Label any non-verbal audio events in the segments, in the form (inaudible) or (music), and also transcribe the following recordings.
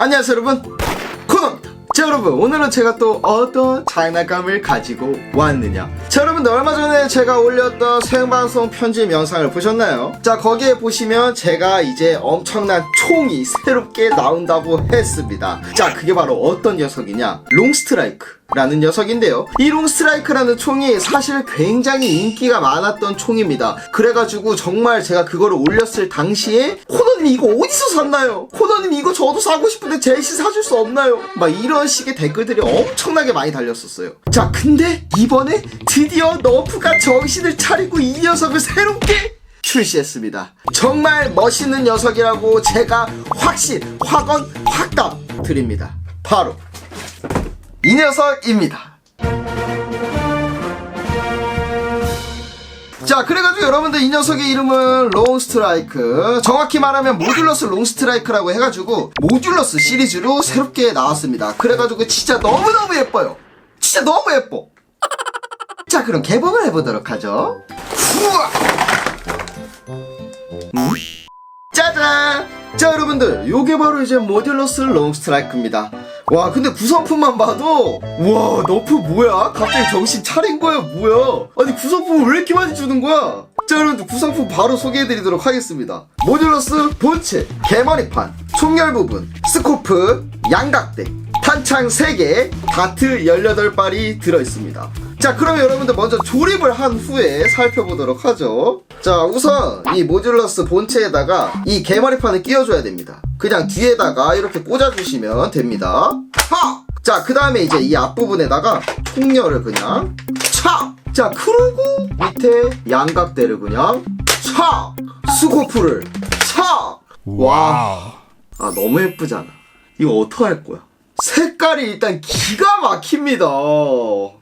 안녕하세요 여러분. 코너입니다. 자 여러분 오늘은 제가 또 어떤 장난감을 가지고 왔느냐. 자 여러분들 얼마 전에 제가 올렸던 생방송 편집 영상을 보셨나요? 자 거기에 보시면 제가 이제 엄청난 총이 새롭게 나온다고 했습니다. 자 그게 바로 어떤 녀석이냐. 롱스트라이크 라는 녀석인데요. 이 롱 스트라이크라는 총이 사실 굉장히 인기가 많았던 총입니다. 그래가지고 정말 제가 그거를 올렸을 당시에 코너님 이거 어디서 샀나요? 코너님 이거 저도 사고 싶은데 제시 사줄 수 없나요? 막 이런 식의 댓글들이 엄청나게 많이 달렸었어요. 자, 근데 이번에 드디어 너프가 정신을 차리고 이 녀석을 새롭게 출시했습니다. 정말 멋있는 녀석이라고 제가 확신, 확언, 확답 드립니다. 바로 이 녀석입니다. 자, 그래가지고 여러분들 이 녀석의 이름은 롱스트라이크. 정확히 말하면 모듈러스 롱스트라이크라고 해가지고 모듈러스 시리즈로 새롭게 나왔습니다. 그래가지고 진짜 너무너무 예뻐요. 진짜 너무 예뻐. 자, 그럼 개봉을 해보도록 하죠. 후아! 음? 짜잔! 자 여러분들 요게 바로 이제 모듈러스 롱스트라이크입니다 와 근데 구성품만 봐도 와 너프 뭐야? 갑자기 정신 차린 거야 뭐야? 아니 구성품을 왜 이렇게 많이 주는 거야? 자 여러분들 구성품 바로 소개해드리도록 하겠습니다 모듈러스 본체, 개머리판, 총열 부분, 스코프, 양각대, 탄창 3개, 다트 18발이 들어있습니다 자 그러면 여러분들 먼저 조립을 한 후에 살펴보도록 하죠 자 우선 이 모듈러스 본체에다가 이 개머리판을 끼워줘야 됩니다. 그냥 뒤에다가 이렇게 꽂아주시면 됩니다. 하! 자 그 다음에 이제 이 앞부분에다가 총열을 그냥 차! 자 그리고 밑에 양각대를 그냥 차! 스코프를 차! 와. 아 너무 예쁘잖아. 이거 어떡할 거야? 색깔이 일단 기가 막힙니다.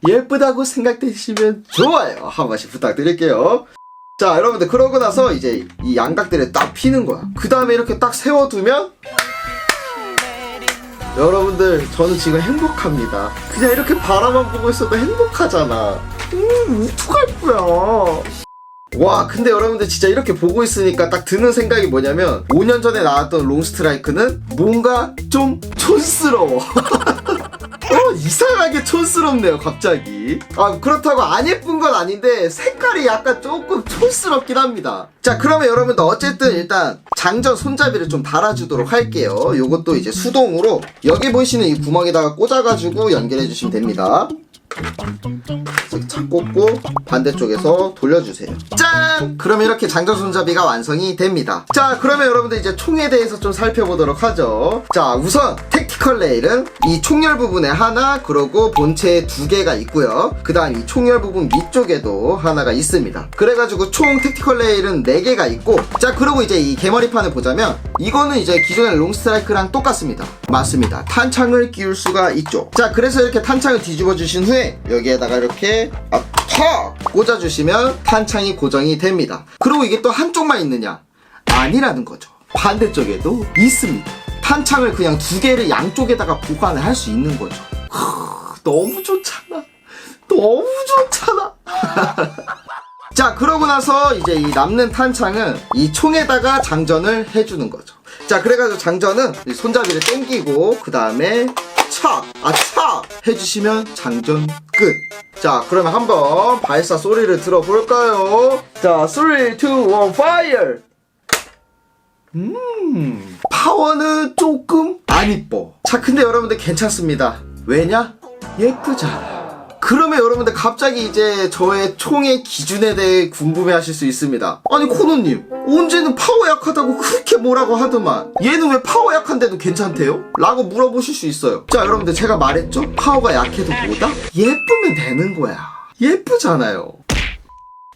예쁘다고 생각되시면 좋아요. 한 번씩 부탁드릴게요 자 여러분들 그러고 나서 이제 이 양각대를 딱 피는 거야. 그 다음에 이렇게 딱 세워두면 여러분들 저는 지금 행복합니다. 그냥 이렇게 바라만 보고 있어도 행복하잖아. 음 어떡할 거야? 와 근데 여러분들 진짜 이렇게 보고 있으니까 딱 드는 생각이 뭐냐면 5년 전에 나왔던 롱스트라이크는 뭔가 좀 촌스러워 (laughs) 어 이상하게 촌스럽네요 갑자기. 아 그렇다고 안 예쁜 건 아닌데 색깔이 약간 조금 촌스럽긴 합니다. 자 그러면 여러분들 어쨌든 일단 장전 손잡이를 좀 달아주도록 할게요. 요것도 이제 수동으로 여기 보이시는 이 구멍에다가 꽂아가지고 연결해 주시면 됩니다 착 꽂고 반대쪽에서 돌려주세요. 짠! 그러면 이렇게 장전 손잡이가 완성이 됩니다. 자 그러면 여러분들 이제 총에 대해서 좀 살펴보도록 하죠. 자 우선 택티컬 레일은 이 총열 부분에 하나 그리고 본체에 두 개가 있고요. 그 다음 이 총열 부분 밑쪽에도 하나가 있습니다. 그래가지고 총 택티컬 레일은 네 개가 있고 자 그리고 이제 이 개머리판을 보자면 이거는 이제 기존의 롱스트라이크랑 똑같습니다. 맞습니다. 탄창을 끼울 수가 있죠. 자 그래서 이렇게 탄창을 뒤집어 주신 후에 여기에다가 이렇게 탁 꽂아주시면 탄창이 고정이 됩니다. 그리고 이게 또 한쪽만 있느냐? 아니라는 거죠. 반대쪽에도 있습니다. 탄창을 그냥 두 개를 양쪽에다가 보관을 할 수 있는 거죠. 크, 너무 좋잖아. 너무 좋잖아. (laughs) 자 그러고 나서 이제 이 남는 탄창은 이 총에다가 장전을 해주는 거죠. 자 그래가지고 장전은 이 손잡이를 당기고 그 다음에 착! 아, 착! 해주시면 장전 끝! 자, 그러면 한번 발사 소리를 들어볼까요? 자, 3, 2, 1, fire! 음, 파워는 조금 안 이뻐. 자, 근데 여러분들 괜찮습니다. 왜냐? 예쁘잖아. 그러면 여러분들 갑자기 이제 저의 총의 기준에 대해 궁금해 하실 수 있습니다. 아니, 코노님, 언제는 파워 약하다고 그렇게 뭐라고 하더만, 얘는 왜 파워 약한데도 괜찮대요? 라고 물어보실 수 있어요. 자, 여러분들 제가 말했죠? 파워가 약해도 뭐다? 예쁘면 되는 거야. 예쁘잖아요.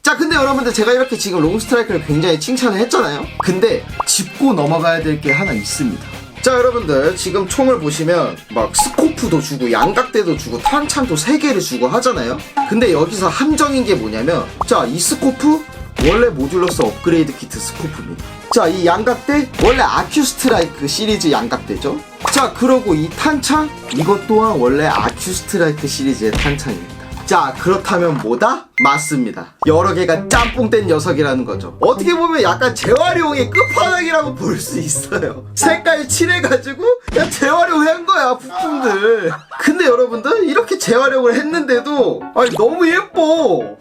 자 근데 여러분들 제가 이렇게 지금 롱스트라이크를 굉장히 칭찬을 했잖아요 근데 짚고 넘어가야 될 게 하나 있습니다 자 여러분들 지금 총을 보시면 막 스코프도 주고 양각대도 주고 탄창도 3개를 주고 하잖아요. 근데 여기서 함정인 게 뭐냐면 자 이 스코프 원래 모듈러스 업그레이드 키트 스코프입니다. 자 이 양각대 원래 아큐스트라이크 시리즈 양각대죠? 자 그러고 이 탄창 이것 또한 원래 아큐스트라이크 시리즈의 탄창입니다 자 그렇다면 뭐다? 맞습니다. 여러 개가 짬뽕된 녀석이라는 거죠. 어떻게 보면 약간 재활용의 끝판왕이라고 볼 수 있어요. 색깔 칠해가지고 그냥 재활용한 거야 부품들. 근데 여러분들 이렇게 재활용을 했는데도 아니 너무 예뻐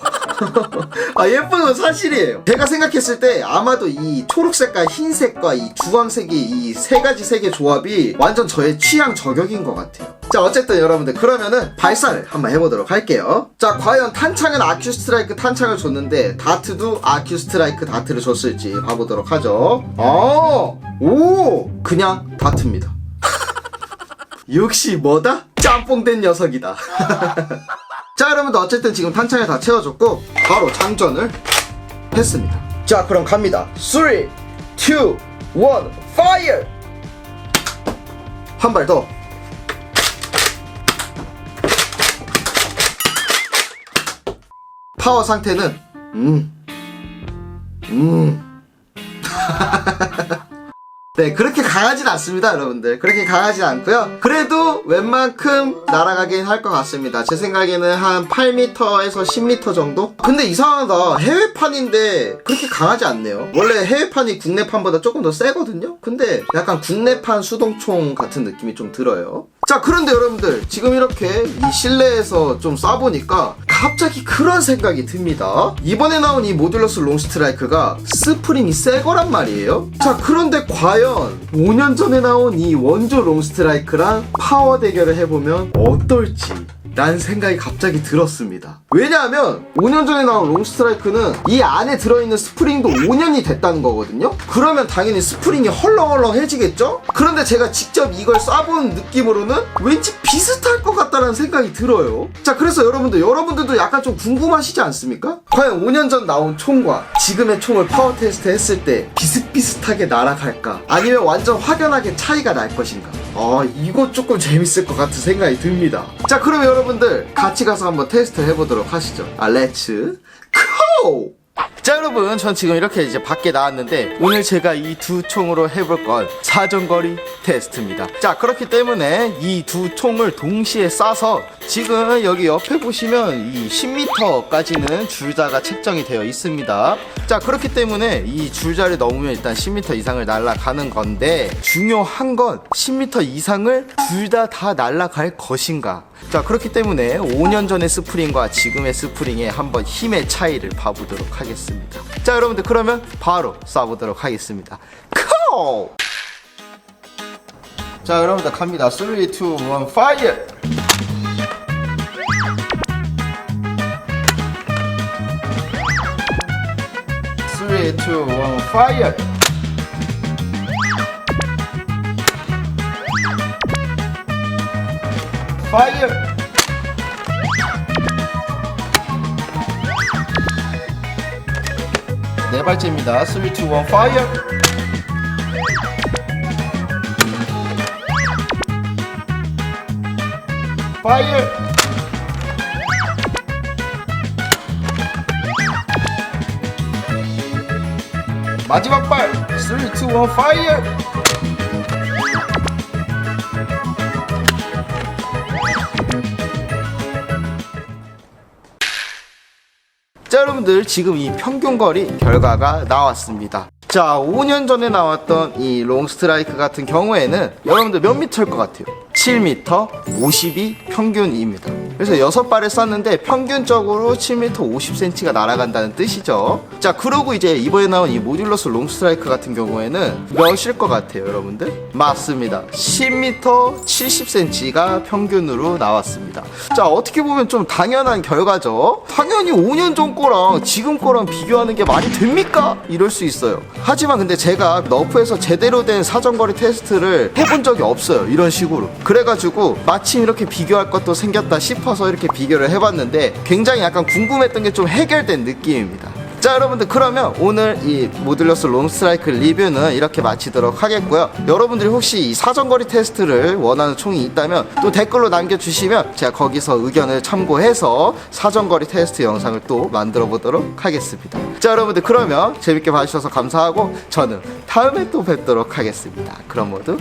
아 예쁜 건 사실이에요. 제가 생각했을 때 아마도 이 초록색과 흰색과 이 주황색이 이 세 가지 색의 조합이 완전 저의 취향 저격인 것 같아요. 자 어쨌든 여러분들 그러면은 발사를 한번 해보도록 할게요. 자 과연 탄창은 아큐 스트라이크 탄창을 줬는데 다트도 아큐 스트라이크 다트를 줬을지 봐보도록 하죠. 어오 그냥 다트입니다. (laughs) 역시 뭐다? 짬뽕된 녀석이다 (laughs) 자 여러분들 어쨌든 지금 탄창을 다 채워줬고 바로 장전을 했습니다 자 그럼 갑니다 3 2 1 파이어 한 발더 파워 상태는 음. 음. (laughs) 네, 그렇게 강하진 않습니다, 여러분들. 그렇게 강하진 않고요. 그래도 웬만큼 날아가긴 할 것 같습니다. 제 생각에는 한 8m에서 10m 정도? 근데 이상하다. 해외판인데 그렇게 강하지 않네요. 원래 해외판이 국내판보다 조금 더 세거든요? 근데 약간 국내판 수동총 같은 느낌이 좀 들어요. 자, 그런데 여러분들, 지금 이렇게 이 실내에서 좀 쏴보니까 갑자기 그런 생각이 듭니다. 이번에 나온 이 모듈러스 롱스트라이크가 스프링이 새 거란 말이에요. 자, 그런데 과연 5년 전에 나온 이 원조 롱스트라이크랑 파워 대결을 해보면 어떨지. 란 생각이 갑자기 들었습니다. 왜냐하면 5년 전에 나온 롱스트라이크는 이 안에 들어있는 스프링도 5년이 됐다는 거거든요. 그러면 당연히 스프링이 헐렁헐렁해지겠죠? 그런데 제가 직접 이걸 쏴본 느낌으로는 왠지 비슷할 것 같다는 생각이 들어요. 자, 그래서 여러분들, 여러분들도 약간 좀 궁금하시지 않습니까? 과연 5년 전 나온 총과 지금의 총을 파워 테스트 했을 때 비슷비슷하게 날아갈까? 아니면 완전 확연하게 차이가 날 것인가? 아, 이거 조금 재밌을 것 같은 생각이 듭니다. 자, 그럼 여러분들 같이 가서 한번 테스트 해보도록 하시죠. 아, 렛츠 고! 자 여러분 전 지금 이렇게 이제 밖에 나왔는데 오늘 제가 이 두 총으로 해볼 건 사정거리 테스트입니다. 자 그렇기 때문에 이 두 총을 동시에 쏴서 지금 여기 옆에 보시면 이 10m까지는 줄자가 책정이 되어 있습니다. 자 그렇기 때문에 이 줄자를 넘으면 일단 10m 이상을 날아가는 건데 중요한 건 10m 이상을 둘 다 다 날아갈 것인가 자 그렇기 때문에 5년 전의 스프링과 지금의 스프링의 한번 힘의 차이를 봐보도록 하겠습니다 자 여러분들 그러면 바로 쏴보도록 하겠습니다 코! 자 여러분들 갑니다 3, 2, 1 파이어 Three, two! Fire! 네 발째입니다. 3, 2, 1, fire! Fire! 마지막 발! 3, 2, 1, fire! 자 여러분들 지금 이 평균거리 결과가 나왔습니다 자 5년 전에 나왔던 이 롱스트라이크 같은 경우에는 여러분들 몇 미터일 것 같아요? 7m 52 평균입니다. 그래서 6발을 쐈는데 평균적으로 7m 50cm가 날아간다는 뜻이죠. 자 그러고 이제 이번에 나온 이 모듈러스 롱스트라이크 같은 경우에는 몇일 것 같아요 여러분들? 맞습니다. 10m 70cm가 평균으로 나왔습니다. 자 어떻게 보면 좀 당연한 결과죠. 당연히 5년 전 거랑 지금 거랑 비교하는 게 말이 됩니까? 이럴 수 있어요. 하지만 근데 제가 너프에서 제대로 된 사정거리 테스트를 해본 적이 없어요 이런 식으로 그래가지고 마침 이렇게 비교할 것도 생겼다 싶어서 이렇게 비교를 해봤는데 굉장히 약간 궁금했던 게 좀 해결된 느낌입니다. 자 여러분들 그러면 오늘 이 모듈러스 롱스트라이크 리뷰는 이렇게 마치도록 하겠고요. 여러분들이 혹시 이 사정거리 테스트를 원하는 총이 있다면 또 댓글로 남겨주시면 제가 거기서 의견을 참고해서 사정거리 테스트 영상을 또 만들어 보도록 하겠습니다. 자 여러분들 그러면 재밌게 봐주셔서 감사하고 저는 다음에 또 뵙도록 하겠습니다. 그럼 모두